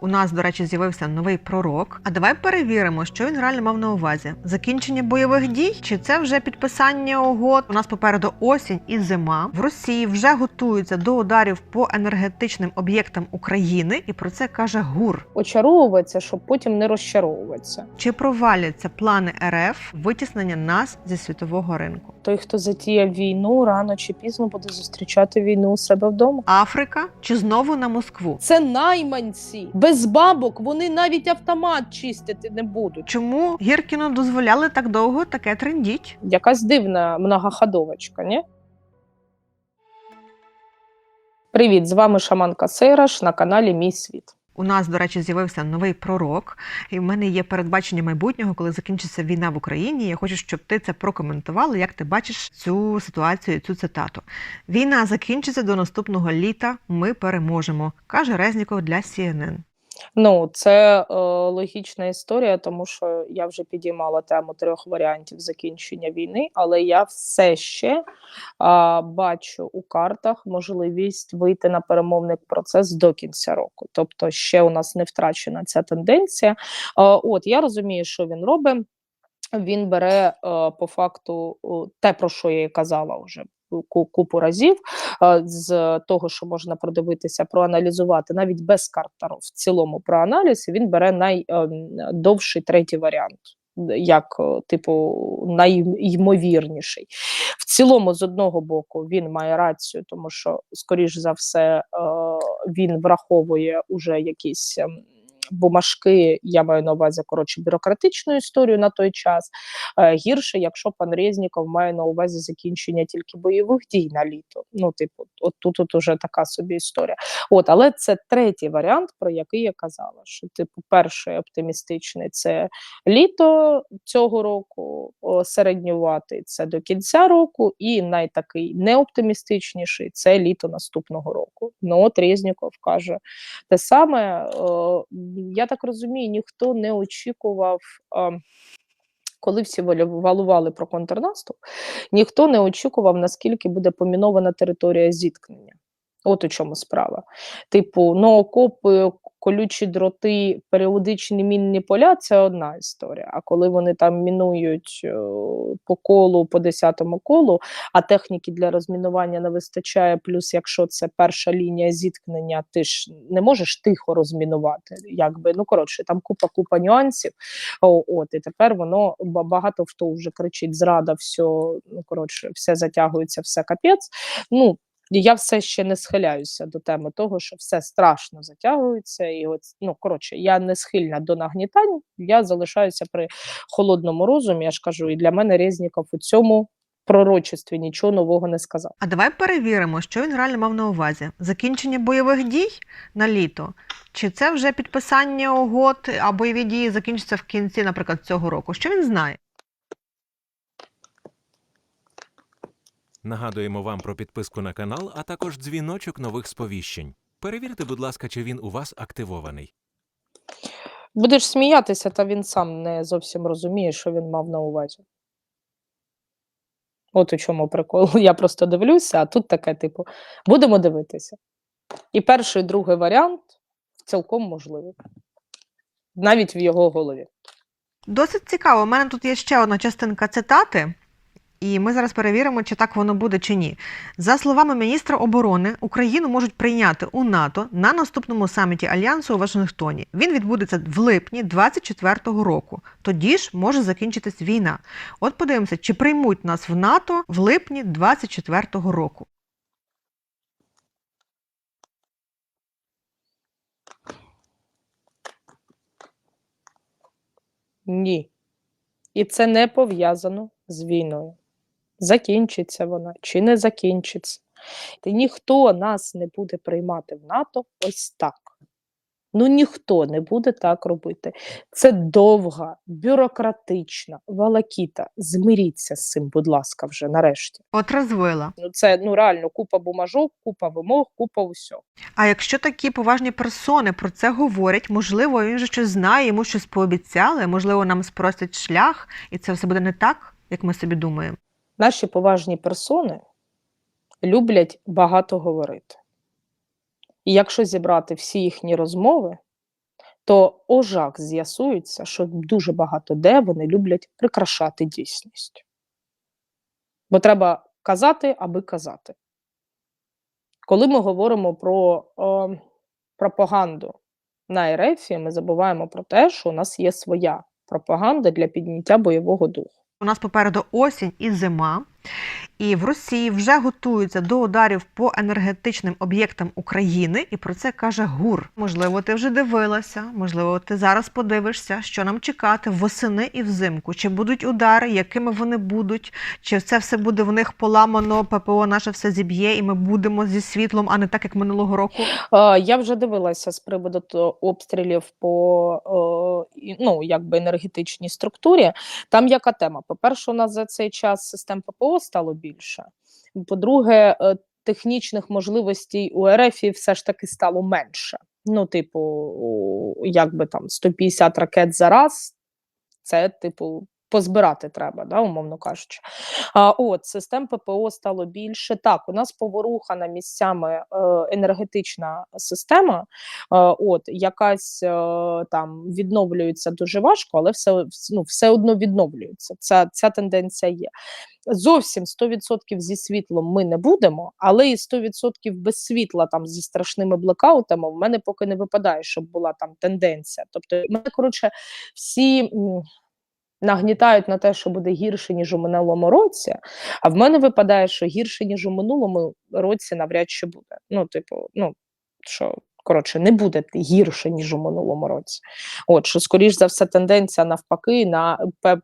У нас, до речі, з'явився новий пророк. А давай перевіримо, що він реально мав на увазі: закінчення бойових дій, чи це вже підписання угод? У нас попереду осінь і зима. В Росії вже готуються до ударів по енергетичним об'єктам України, і про це каже ГУР. очаровуватися, щоб потім не розчаровуватися. Чи проваляться плани РФ витіснення нас зі світового ринку? Той, хто затіяв війну, рано чи пізно буде зустрічати війну у себе вдома. Африка чи знову на Москву? Це найманці без бабок. Вони навіть автомат чистити не будуть. Чому Гіркіну дозволяли так довго таке трендіть? Якась дивна многоходовочка, ні? Привіт, з вами Шаманка Сейраш на каналі Мій Світ. У нас, до речі, з'явився новий пророк, і в мене є передбачення майбутнього, коли закінчиться війна в Україні. Я хочу, щоб ти це прокоментувала, як ти бачиш цю ситуацію, цю цитату. Війна закінчиться до наступного літа. Ми переможемо, каже Резніков для CNN. Ну, це е, логічна історія, тому що я вже підіймала тему трьох варіантів закінчення війни, але я все ще е, бачу у картах можливість вийти на перемовний процес до кінця року. Тобто, ще у нас не втрачена ця тенденція. Е, от я розумію, що він робить. Він бере е, по факту те, про що я і казала вже купу разів, е, з того, що можна продивитися, проаналізувати, навіть без карт в цілому про аналіз, він бере найдовший третій варіант. Як, е, типу, найймовірніший. В цілому, з одного боку, він має рацію, тому що, скоріш за все, е, він враховує уже якісь ем, бумажки, я маю на увазі коротше бюрократичну історію на той час. Е, гірше, якщо пан Резніков має на увазі закінчення тільки бойових дій на літо. Ну, типу, от тут от уже така собі історія. От, але це третій варіант, про який я казала. Що, типу, перший оптимістичний це літо цього року, о, середньоватий це до кінця року, і найтакий неоптимістичніший це літо наступного року. Ну от Резніков каже те саме. Я так розумію, ніхто не очікував. Коли всі валували про контрнаступ, ніхто не очікував, наскільки буде помінована територія зіткнення. От у чому справа. Типу, ну, окопи, колючі дроти, періодичні мінні поля це одна історія. А коли вони там мінують е, по колу, по десятому колу, а техніки для розмінування не вистачає. Плюс, якщо це перша лінія зіткнення, ти ж не можеш тихо розмінувати. Якби ну коротше, там купа купа нюансів. О, от і тепер воно ба- багато хто вже кричить: зрада, все, ну коротше, все затягується, все капець. Ну я все ще не схиляюся до теми того, що все страшно затягується, і от ну коротше, я не схильна до нагнітань. Я залишаюся при холодному розумі. Я ж кажу, і для мене Резніков у цьому пророчестві нічого нового не сказав. А давай перевіримо, що він реально мав на увазі: закінчення бойових дій на літо, чи це вже підписання угод, а бойові дії закінчаться в кінці, наприклад, цього року. Що він знає? Нагадуємо вам про підписку на канал, а також дзвіночок нових сповіщень. Перевірте, будь ласка, чи він у вас активований. Будеш сміятися, та він сам не зовсім розуміє, що він мав на увазі. От у чому прикол. Я просто дивлюся, а тут таке, типу, будемо дивитися. І перший, і другий варіант цілком можливий. Навіть в його голові. Досить цікаво. У мене тут є ще одна частинка цитати, і ми зараз перевіримо, чи так воно буде чи ні. За словами міністра оборони, Україну можуть прийняти у НАТО на наступному саміті Альянсу у Вашингтоні. Він відбудеться в липні 24-го року. Тоді ж може закінчитись війна. От подивимося, чи приймуть нас в НАТО в липні 24-го року. Ні. І це не пов'язано з війною. Закінчиться вона чи не закінчиться. Та ніхто нас не буде приймати в НАТО ось так. Ну ніхто не буде так робити. Це довга, бюрократична валакіта. Змиріться з цим, будь ласка, вже нарешті. От розвила. Ну це ну реально купа бумажок, купа вимог, купа усього. А якщо такі поважні персони про це говорять, можливо, він же щось знає, йому щось пообіцяли, можливо, нам спростять шлях, і це все буде не так, як ми собі думаємо. Наші поважні персони люблять багато говорити. І якщо зібрати всі їхні розмови, то ожак з'ясується, що дуже багато де вони люблять прикрашати дійсність. Бо треба казати, аби казати. Коли ми говоримо про е, пропаганду на РФ, ми забуваємо про те, що у нас є своя пропаганда для підняття бойового духу. У нас попереду осінь і зима, і в Росії вже готуються до ударів по енергетичним об'єктам України, і про це каже ГУР. Можливо, ти вже дивилася, можливо, ти зараз подивишся, що нам чекати восени і взимку. Чи будуть удари, якими вони будуть, чи це все буде в них поламано, ППО наше все зіб'є, і ми будемо зі світлом, а не так, як минулого року. Я вже дивилася з приводу обстрілів по ну, якби енергетичній структурі. Там яка тема? По-перше, у нас за цей час систем ППО стало більше. По-друге, е, технічних можливостей у РФ все ж таки стало менше. Ну, типу, якби там 150 ракет за раз, це, типу, позбирати треба, да, умовно кажучи. А, от, систем ППО стало більше. Так, у нас поворухана місцями е, енергетична система, е, от, якась е, там відновлюється дуже важко, але все, ну, все одно відновлюється. Ця, ця тенденція є. Зовсім 100% зі світлом ми не будемо, але і 100% без світла там зі страшними блекаутами в мене поки не випадає, щоб була там тенденція. Тобто, мене, коротше, всі. Нагнітають на те, що буде гірше, ніж у минулому році, а в мене випадає, що гірше, ніж у минулому році, навряд чи буде. Ну, типу, ну що коротше, не буде гірше, ніж у минулому році. От що, скоріш за все, тенденція навпаки на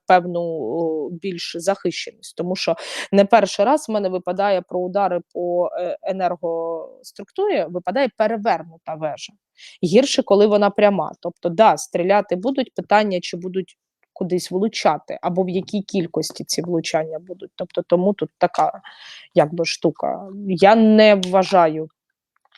певну більш захищеність, тому що не перший раз в мене випадає про удари по е, енергоструктурі, випадає перевернута вежа. Гірше, коли вона пряма. Тобто, да, стріляти будуть питання, чи будуть кудись влучати, або в якій кількості ці влучання будуть. Тобто, тому тут така якби штука. Я не вважаю,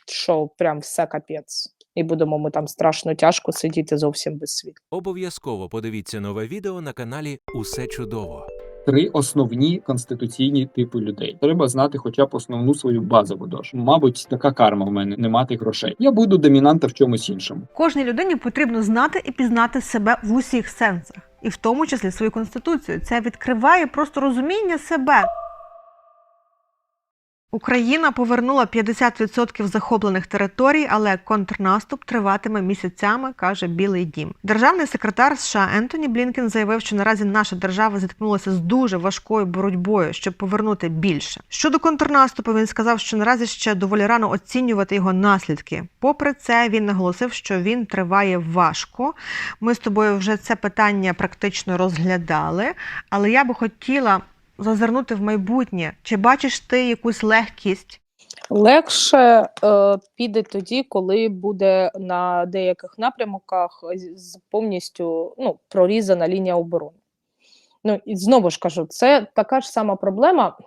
що прям все капець. І будемо ми там страшно тяжко сидіти зовсім без світла. Обов'язково подивіться нове відео на каналі Усе чудово. Три основні конституційні типи людей. Треба знати хоча б основну свою базову дошу. Мабуть, така карма в мене не мати грошей. Я буду домінанта в чомусь іншому. Кожній людині потрібно знати і пізнати себе в усіх сенсах, і в тому числі свою конституцію. Це відкриває просто розуміння себе. Україна повернула 50% захоплених територій, але контрнаступ триватиме місяцями, каже Білий Дім. Державний секретар США Ентоні Блінкен заявив, що наразі наша держава зіткнулася з дуже важкою боротьбою, щоб повернути більше. Щодо контрнаступу, він сказав, що наразі ще доволі рано оцінювати його наслідки. Попри це, він наголосив, що він триває важко. Ми з тобою вже це питання практично розглядали, але я би хотіла зазирнути в майбутнє. Чи бачиш ти якусь легкість? Легше е, піде тоді, коли буде на деяких напрямках з- повністю ну, прорізана лінія оборони. Ну і знову ж кажу, це така ж сама проблема.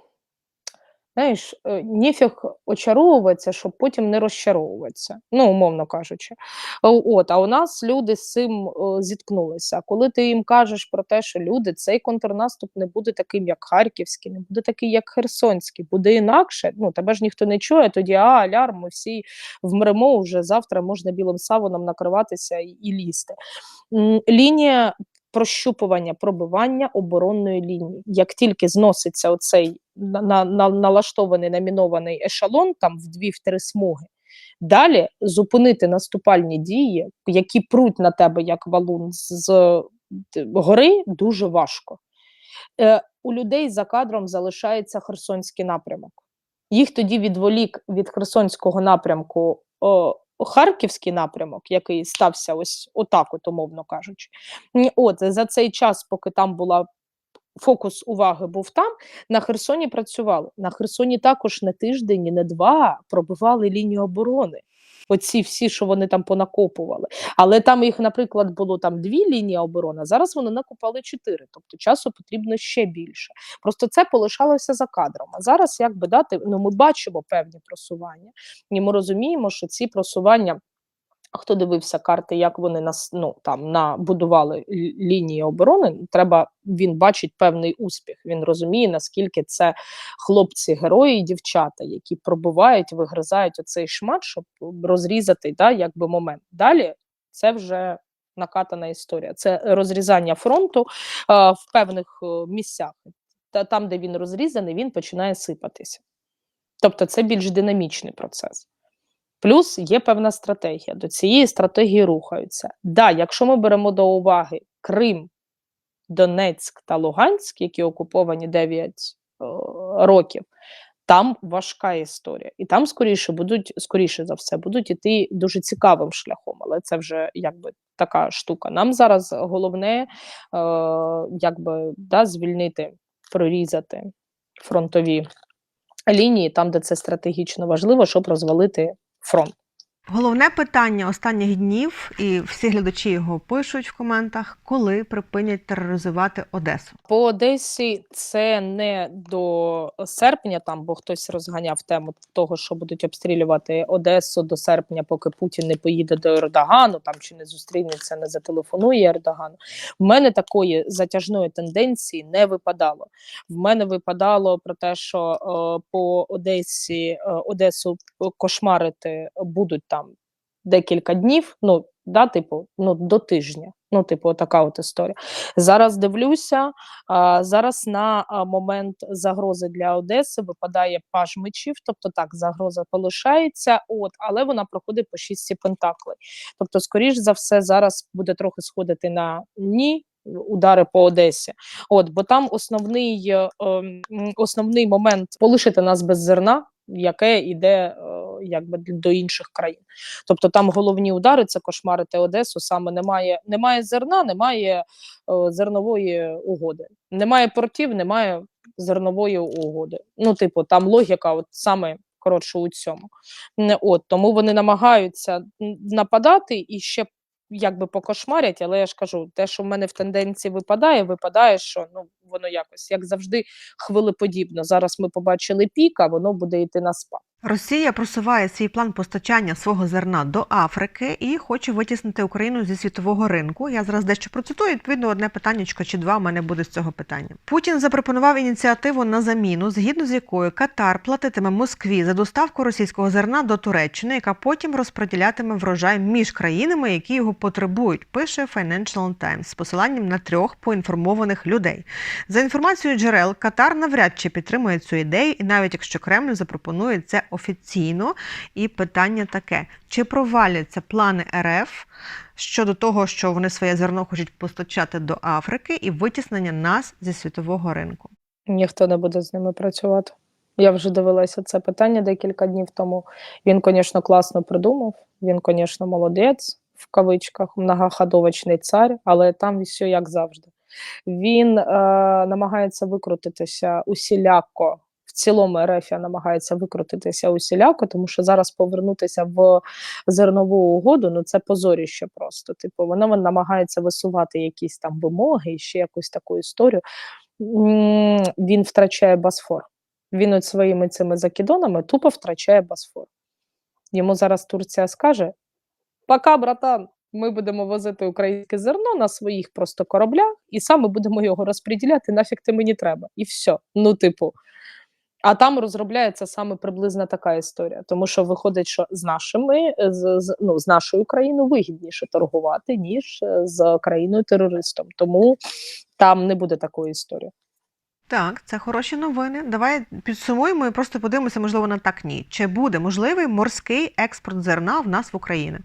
Знаєш, е, ніфіг очаровуватися, щоб потім не розчаровуватися, ну, умовно кажучи. От, а у нас люди з цим е, зіткнулися. Коли ти їм кажеш про те, що люди, цей контрнаступ не буде таким, як Харківський, не буде такий, як Херсонський, буде інакше. Ну, тебе ж ніхто не чує, тоді а, алярм, ми всі вмремо вже завтра можна білим саваном накриватися і, і лізти. Лінія прощупування, пробивання оборонної лінії. Як тільки зноситься оцей на, на, на, налаштований намінований ешелон, там в дві-три смуги, далі зупинити наступальні дії, які пруть на тебе як валун з гори, дуже важко. Е, у людей за кадром залишається Херсонський напрямок. Їх тоді відволік від Херсонського напрямку о, Харківський напрямок, який стався ось отак, от, умовно кажучи. От за цей час, поки там була фокус уваги був там, на Херсоні працювали. На Херсоні також не тиждень, не два пробивали лінію оборони. Оці всі, що вони там понакопували. Але там їх, наприклад, було там дві лінії оборони, зараз вони накопали чотири. Тобто часу потрібно ще більше. Просто це полишалося за кадром. А зараз, як би дати, ну ми бачимо певні просування, і ми розуміємо, що ці просування. Хто дивився карти, як вони нас ну там набудували лінії оборони? Треба він бачить певний успіх. Він розуміє, наскільки це хлопці, герої і дівчата, які пробувають, вигризають оцей шмат, щоб розрізати да, якби момент. Далі це вже накатана історія. Це розрізання фронту а, в певних е, місцях. Та там, де він розрізаний, він починає сипатися. Тобто це більш динамічний процес. Плюс є певна стратегія. До цієї стратегії рухаються. Да, якщо ми беремо до уваги Крим, Донецьк та Луганськ, які окуповані 9 е, років, там важка історія. І там скоріше будуть, скоріше за все, будуть іти дуже цікавим шляхом, але це вже якби така штука. Нам зараз головне е, якби да, звільнити, прорізати фронтові лінії, там, де це стратегічно важливо, щоб розвалити фронт. Головне питання останніх днів, і всі глядачі його пишуть в коментах, коли припинять тероризувати Одесу. По Одесі це не до серпня, там, бо хтось розганяв тему того, що будуть обстрілювати Одесу до серпня, поки Путін не поїде до Ердогану, там чи не зустрінеться, не зателефонує Ердогану. В мене такої затяжної тенденції не випадало. В мене випадало про те, що е, по Одесі е, Одесу кошмарити будуть там декілька днів. Ну да, типу, ну до тижня. Ну, типу, така от історія. Зараз дивлюся. А, зараз на момент загрози для Одеси випадає паж мечів, тобто так, загроза полишається, от, але вона проходить по шістці пентаклей. Тобто, скоріш за все, зараз буде трохи сходити на ні. Удари по Одесі, от бо там основний, е, ем, основний момент полишити нас без зерна, яке йде е, якби до інших країн. Тобто там головні удари це кошмарити Одесу. Саме немає, немає зерна, немає е, зернової угоди. Немає портів, немає зернової угоди. Ну, типу, там логіка, от саме коротше у цьому. От тому вони намагаються нападати і ще якби покошмарять, але я ж кажу, те, що в мене в тенденції випадає, випадає, що ну воно якось як завжди хвилеподібно. Зараз ми побачили пік, а воно буде йти на спад. Росія просуває свій план постачання свого зерна до Африки і хоче витіснити Україну зі світового ринку. Я зараз дещо процитую. Відповідно, одне питаннячко чи два у мене буде з цього питання. Путін запропонував ініціативу на заміну, згідно з якою Катар платитиме Москві за доставку російського зерна до Туреччини, яка потім розподілятиме врожай між країнами, які його потребують. Пише Financial Times з посиланням на трьох поінформованих людей. За інформацією джерел, Катар навряд чи підтримує цю ідею, і навіть якщо Кремль запропонує це офіційно. І питання таке: чи проваляться плани РФ щодо того, що вони своє зерно хочуть постачати до Африки і витіснення нас зі світового ринку? Ніхто не буде з ними працювати. Я вже дивилася це питання декілька днів тому. Він, звісно, класно придумав. Він, звісно, молодець в кавичках, многоходовочний цар, але там все як завжди. Він е, намагається викрутитися усіляко. Цілому РФ намагається викрутитися усіляко, тому що зараз повернутися в зернову угоду ну це позоріще просто. Типу, вона намагається висувати якісь там вимоги і ще якусь таку історію. Він втрачає Босфор. Він от своїми цими закидонами тупо втрачає Босфор. Йому зараз Турція скаже: пока, братан, ми будемо возити українське зерно на своїх просто кораблях, і саме будемо його розподіляти, нафіг ти мені треба. І все. Ну, типу. А там розробляється саме приблизно така історія, тому що виходить, що з нашими з, з, ну, з нашою країною вигідніше торгувати, ніж е, з країною терористом. Тому там не буде такої історії. Так, це хороші новини. Давай підсумуємо і просто подивимося, можливо, на так ні. Чи буде можливий морський експорт зерна в нас в Україну?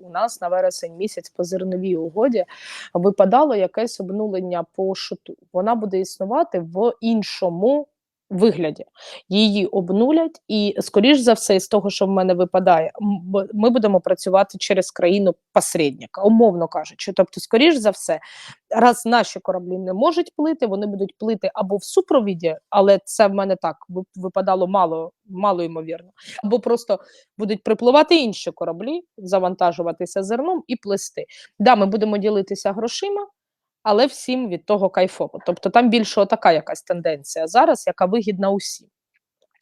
у нас на вересень місяць по зерновій угоді випадало якесь обнулення по шуту. Вона буде існувати в іншому вигляді. Її обнулять, і, скоріш за все, із того, що в мене випадає, ми будемо працювати через країну посередника, умовно кажучи. Тобто, скоріш за все, раз наші кораблі не можуть плити, вони будуть плити або в супровіді, але це в мене так ви- випадало мало, мало ймовірно, або просто будуть припливати інші кораблі, завантажуватися зерном і плести. Да, ми будемо ділитися грошима, але всім від того кайфово. Тобто там більше така якась тенденція зараз, яка вигідна усім.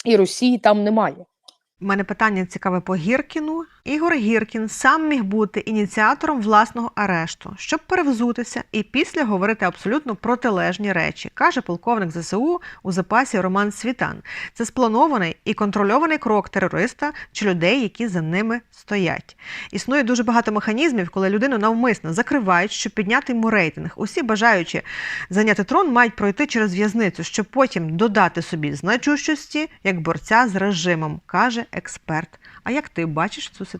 І Росії там немає. У мене питання цікаве по Гіркіну Ігор Гіркін сам міг бути ініціатором власного арешту, щоб перевзутися і після говорити абсолютно протилежні речі, каже полковник ЗСУ у запасі Роман Світан. Це спланований і контрольований крок терориста чи людей, які за ними стоять. Існує дуже багато механізмів, коли людину навмисно закривають, щоб підняти йому рейтинг. Усі бажаючі зайняти трон мають пройти через в'язницю, щоб потім додати собі значущості як борця з режимом, каже експерт. А як ти бачиш цю ситуацію?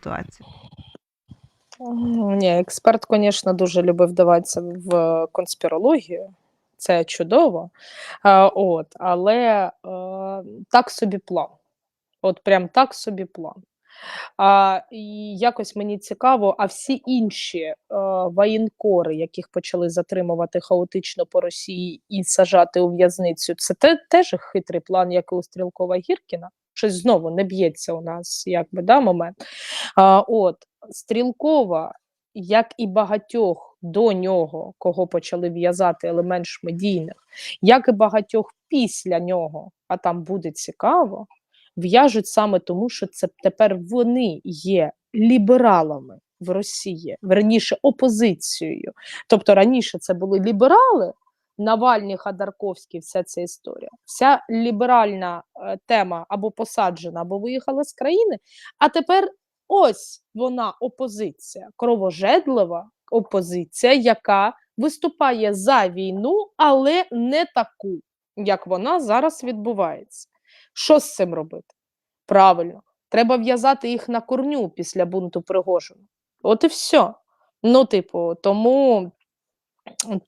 М, Ні, експерт, звісно, дуже любив вдаватися в конспірологію. Це чудово. А, от, але е, так собі план. От прям так собі план. А, і якось мені цікаво, а всі інші е, воєнкори, яких почали затримувати хаотично по Росії і сажати у в'язницю, це те, теж хитрий план, як і у Стрілкова Гіркіна. Щось знову не б'ється у нас, якби да, момент. А, от Стрілкова, як і багатьох до нього, кого почали в'язати, але менш медійних, як і багатьох після нього, а там буде цікаво, в'яжуть саме тому, що це тепер вони є лібералами в Росії, верніше опозицією. Тобто раніше це були ліберали, Навальний, Ходорковський, вся ця історія. Вся ліберальна е, тема або посаджена, або виїхала з країни. А тепер ось вона опозиція, кровожедлива опозиція, яка виступає за війну, але не таку, як вона зараз відбувається. Що з цим робити? Правильно, треба в'язати їх на корню після бунту Пригожина. От і все. Ну, типу, тому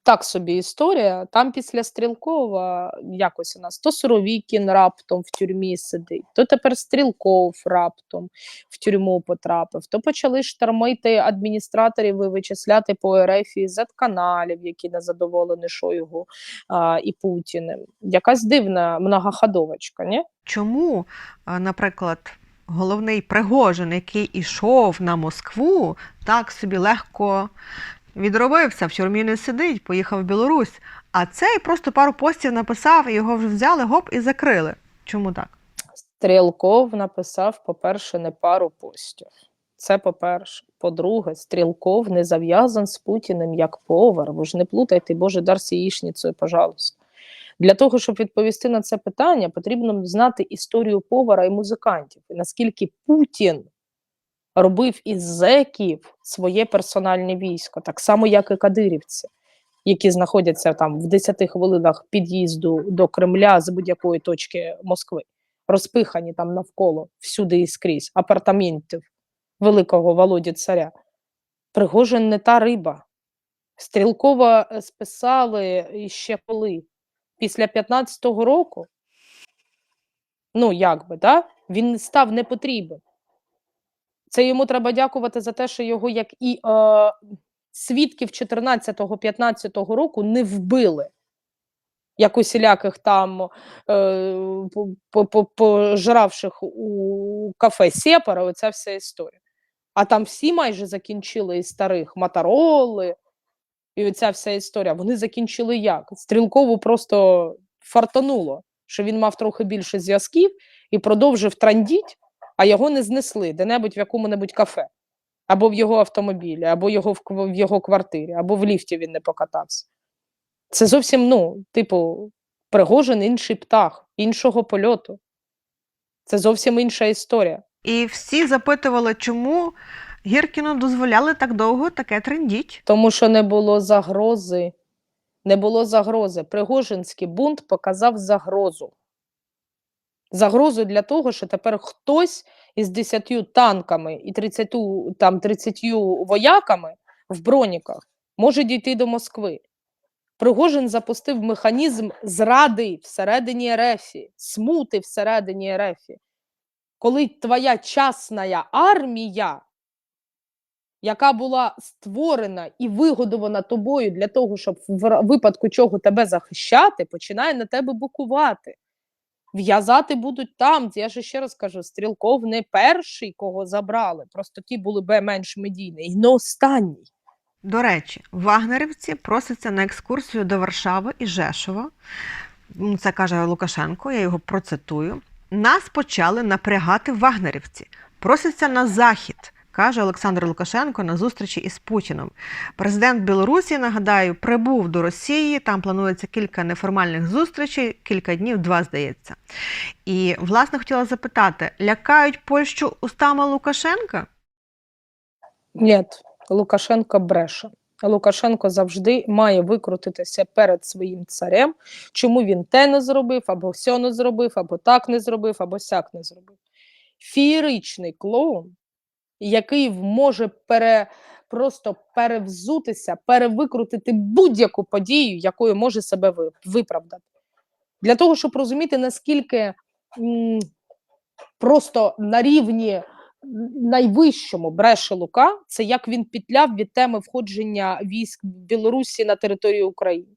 так собі історія. Там після Стрілкова якось у нас то Суровікін раптом в тюрмі сидить, то тепер Стрілков раптом в тюрму потрапив, то почали штормити адміністраторів і вичисляти по РФ і Z-каналів, які не задоволені Шойгу а, і Путіним. Якась дивна многоходовочка, ні? Чому, наприклад, головний Пригожин, який ішов на Москву, так собі легко відробився, в тюрмі не сидить, поїхав в Білорусь, а цей просто пару постів написав, і його вже взяли, гоп, і закрили. Чому так? Стрілков написав, по-перше, не пару постів. Це по-перше. По-друге, Стрілков не зав'язан з Путіним як повар. Ви ж не плутайте, Боже, дар з пожалуйста. Для того, щоб відповісти на це питання, потрібно знати історію повара і музикантів. І наскільки Путін робив із зеків своє персональне військо, так само, як і кадирівці, які знаходяться там в 10 хвилинах під'їзду до Кремля з будь-якої точки Москви, розпихані там навколо всюди і скрізь апартаментів великого Володі царя. Пригожин не та риба. Стрілкова е, списали ще коли? Після 15-го року? Ну, як би, да? він став непотрібен. Це йому треба дякувати за те, що його, як і е, свідків 14-15 року, не вбили. Як усіляких там е, по- по- пожравших у кафе Сепара, оця вся історія. А там всі майже закінчили із старих Мотороли, і оця вся історія. Вони закінчили як? Стрілкову просто фартануло, що він мав трохи більше зв'язків і продовжив трандіть, а його не знесли де-небудь в якому-небудь кафе, або в його автомобілі, або його в, в його квартирі, або в ліфті він не покатався. Це зовсім, ну, типу, Пригожин інший птах, іншого польоту. Це зовсім інша історія. І всі запитували, чому Гіркіну дозволяли так довго таке трендіть. Тому що не було загрози. Не було загрози. Пригожинський бунт показав загрозу. Загрозу для того, що тепер хтось із 10 танками і 30, там, 30 вояками в броніках може дійти до Москви. Пригожин запустив механізм зради всередині РФ, смути всередині РФ. Коли твоя частна армія яка була створена і вигодована тобою для того, щоб в випадку чого тебе захищати, починає на тебе букувати. В'язати будуть там. Я ж ще раз кажу, Стрілков не перший, кого забрали. Просто ті були б менш медійні, і не останній. До речі, вагнерівці просяться на екскурсію до Варшави і Жешова. Це каже Лукашенко, я його процитую. Нас почали напрягати вагнерівці, просяться на захід. Каже Олександр Лукашенко на зустрічі із Путіном. Президент Білорусі, нагадаю, прибув до Росії. Там планується кілька неформальних зустрічей, кілька днів, два здається. І власне хотіла запитати: лякають Польщу устами Лукашенка? Ні, Лукашенко бреше. Лукашенко завжди має викрутитися перед своїм царем, чому він те не зробив, або сьо не зробив, або так не зробив, або сяк не зробив. Фієричний клоун, який може пере, просто перевзутися, перевикрутити будь-яку подію, якою може себе виправдати. Для того, щоб розуміти, наскільки м, просто на рівні найвищому бреше Лука, це як він петляв від теми входження військ Білорусі на територію України.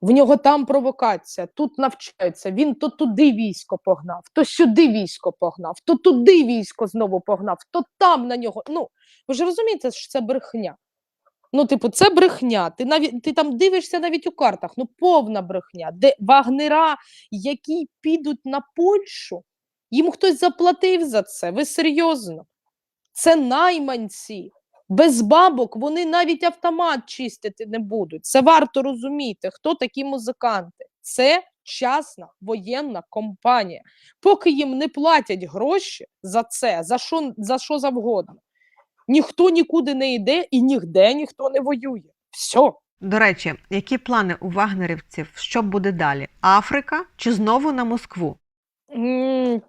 В нього там провокація, тут навчаються. Він то туди військо погнав, то сюди військо погнав, то туди військо знову погнав, то там на нього. Ну, ви ж розумієте, що це брехня. Ну, типу, це брехня. Ти навіть ти там дивишся навіть у картах. Ну, повна брехня. Де вагнера, які підуть на Польщу, їм хтось заплатив за це. Ви серйозно? Це найманці. Без бабок вони навіть автомат чистити не будуть. Це варто розуміти, хто такі музиканти. Це частна воєнна компанія. Поки їм не платять гроші за це, за що, за що завгодно, ніхто нікуди не йде і нігде ніхто не воює. Все. До речі, які плани у вагнерівців? Що буде далі? Африка чи знову на Москву?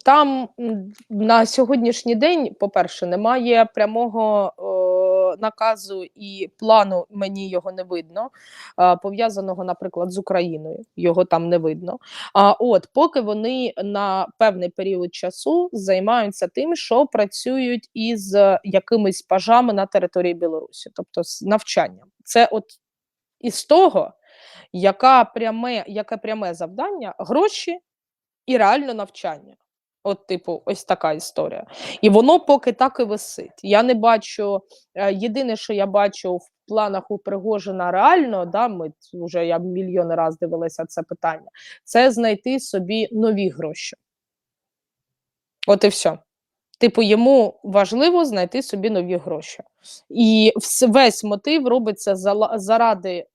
Там на сьогоднішній день, по-перше, немає прямого наказу і плану, мені його не видно, пов'язаного, наприклад, з Україною. Його там не видно. А от поки вони на певний період часу займаються тим, що працюють із якимись пажами на території Білорусі, тобто з навчанням. Це от із того, яка пряме, яке пряме завдання гроші і реально навчання. От, типу, ось така історія. І воно поки так і висить. Я не бачу. е, Єдине, що я бачу в планах у Пригожина реально, да, ми вже я мільйони разів дивилася це питання, це знайти собі нові гроші. От і все. Типу, йому важливо знайти собі нові гроші. І весь мотив робиться заради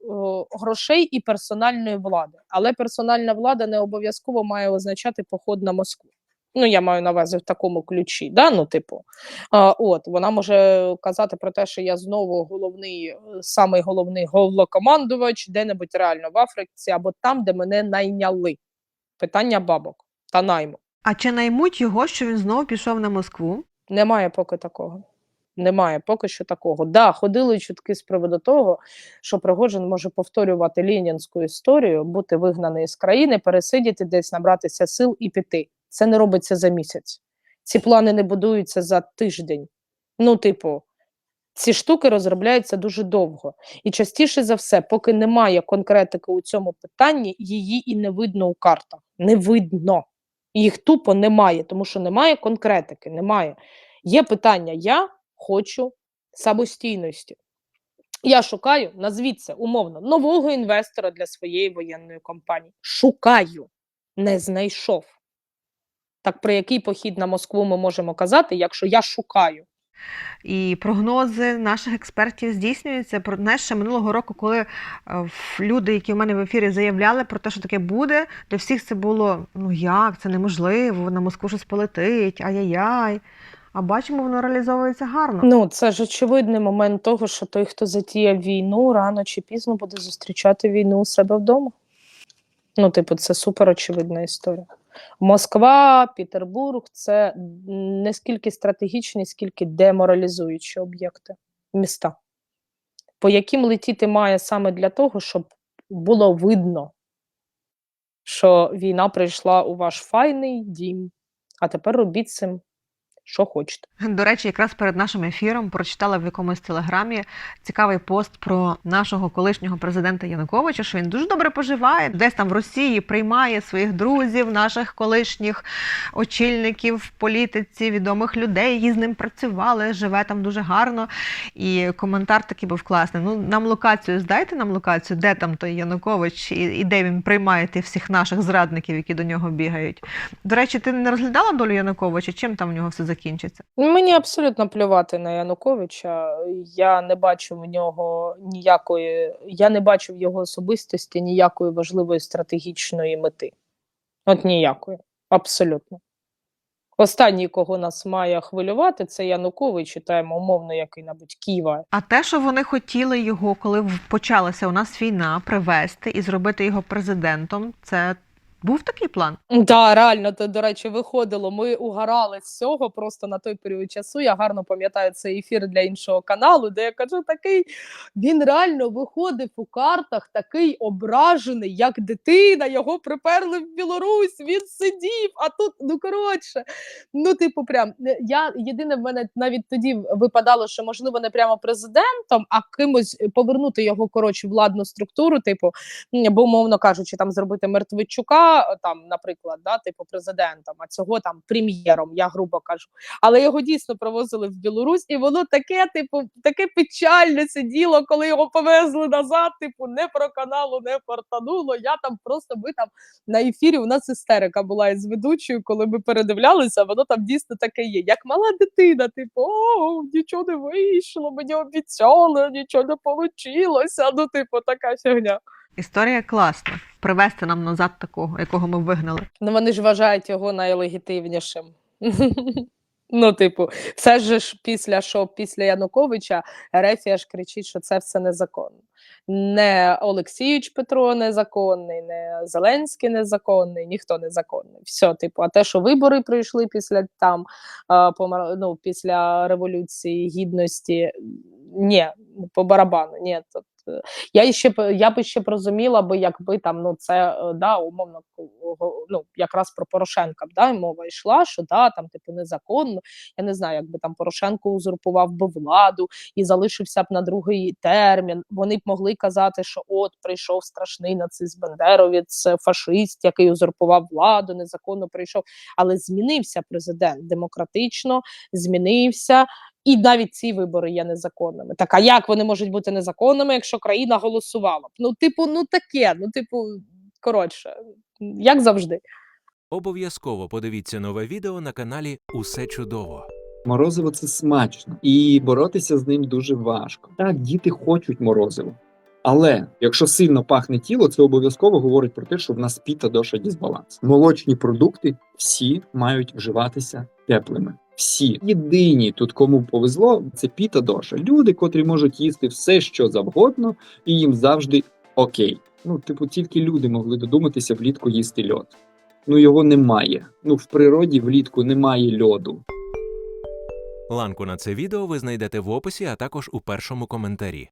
грошей і персональної влади. Але персональна влада не обов'язково має означати поход на Москву. Ну, я маю на увазі в такому ключі. Да? Ну, типу, а, от вона може казати про те, що я знову головний, е, самий головний головнокомандувач де-небудь реально в Африці або там, де мене найняли. Питання бабок та найму. А чи наймуть його, що він знову пішов на Москву? Немає поки такого. Немає поки що такого. Да, ходили чутки з приводу того, що Пригожин може повторювати ленінську історію, бути вигнаний з країни, пересидіти десь, набратися сил і піти. Це не робиться за місяць. Ці плани не будуються за тиждень. Ну, типу, ці штуки розробляються дуже довго. І частіше за все, поки немає конкретики у цьому питанні, її і не видно у картах. Не видно. Їх тупо немає, тому що немає конкретики, немає. Є питання: я хочу самостійності. Я шукаю, назвіть це умовно, нового інвестора для своєї воєнної компанії. Шукаю, не знайшов. Так про який похід на Москву ми можемо казати, якщо я шукаю? І прогнози наших експертів здійснюються. Про знаєш, ще минулого року, коли е, люди, які в мене в ефірі заявляли про те, що таке буде, для всіх це було ну як, це неможливо, на Москву щось полетить, ай-яй-яй. А бачимо, воно реалізовується гарно. Ну, це ж очевидний момент того, що той, хто затіяв війну, рано чи пізно буде зустрічати війну у себе вдома. Ну, типу, це супер очевидна історія. Москва, Петербург це не скільки стратегічні, скільки деморалізуючі об'єкти міста, по яким летіти має саме для того, щоб було видно, що війна прийшла у ваш файний дім, а тепер робіть цим, що хочете. До речі, якраз перед нашим ефіром прочитала в якомусь телеграмі цікавий пост про нашого колишнього президента Януковича, що він дуже добре поживає, десь там в Росії приймає своїх друзів, наших колишніх очільників в політиці, відомих людей, які з ним працювали, живе там дуже гарно. І коментар такий був класний. Ну, нам локацію здайте нам локацію, де там той Янукович і, і де він приймає тих всіх наших зрадників, які до нього бігають. До речі, ти не розглядала долю Януковича? Чим там у нього все закінчилося? Закінчиться? Мені абсолютно плювати на Януковича. Я не бачу в нього ніякої, я не бачу в його особистості ніякої важливої стратегічної мети. От ніякої. Абсолютно. Останній, кого нас має хвилювати, це Янукович, та умовно який-небудь Ківа. А те, що вони хотіли його, коли почалася у нас війна, привести і зробити його президентом, це був такий план? Так, реально, то, до речі, виходило. Ми угорали з цього просто на той період часу. Я гарно пам'ятаю цей ефір для іншого каналу, де я кажу, такий він реально виходив у картах, такий ображений, як дитина. Його приперли в Білорусь. Він сидів. А тут, ну коротше, ну, типу, прям е, я єдине в мене навіть тоді випадало, що можливо не прямо президентом, а кимось е, повернути його коротше владну структуру, типу, бо умовно кажучи, там зробити Мертвичука, там, наприклад, да, типу президентом, а цього там прем'єром, я грубо кажу. Але його дійсно привозили в Білорусь, і воно таке, типу, таке печальне сиділо, коли його повезли назад. Типу, не про каналу, не портануло. Я там просто ми там на ефірі. У нас істерика була із ведучою, коли ми передивлялися, воно там дійсно таке є. Як мала дитина, типу, о, нічого не вийшло, мені обіцяли, нічого не вийшло. Ну, типу, така фігня. Історія класна. Привести нам назад такого, якого ми вигнали. Ну, вони ж вважають його найлегітимнішим. Ну, типу, все ж після що після Януковича Ерефія ж кричить, що це все незаконно. Не Олексійович Петро незаконний, не Зеленський незаконний, ніхто незаконний. Все, типу, а те, що вибори прийшли після там помар... ну, після революції гідності, ні, по барабану, ні. Е, я ще я би ще розуміла, би, якби там ну це е, да, умовно ну, якраз про Порошенка б да, мова йшла, що да, там типу незаконно. Я не знаю, якби там Порошенко узурпував би владу і залишився б на другий термін. Вони б могли казати, що от прийшов страшний нацист Бандеровець, е, фашист, який узурпував владу, незаконно прийшов. Але змінився президент демократично, змінився. І навіть ці вибори є незаконними. Так а як вони можуть бути незаконними, якщо країна голосувала? Ну, типу, ну таке, ну, типу, коротше, як завжди. Обов'язково подивіться нове відео на каналі Усе чудово. Морозиво це смачно, і боротися з ним дуже важко. Так, діти хочуть морозиво. Але якщо сильно пахне тіло, це обов'язково говорить про те, що в нас піта доша дисбаланс. Молочні продукти всі мають вживатися теплими. Всі єдині тут, кому повезло, це піта доша. Люди, котрі можуть їсти все, що завгодно, і їм завжди окей. Ну, типу, тільки люди могли додуматися влітку їсти льод. Ну його немає. Ну в природі влітку немає льоду. Ланку на це відео ви знайдете в описі, а також у першому коментарі.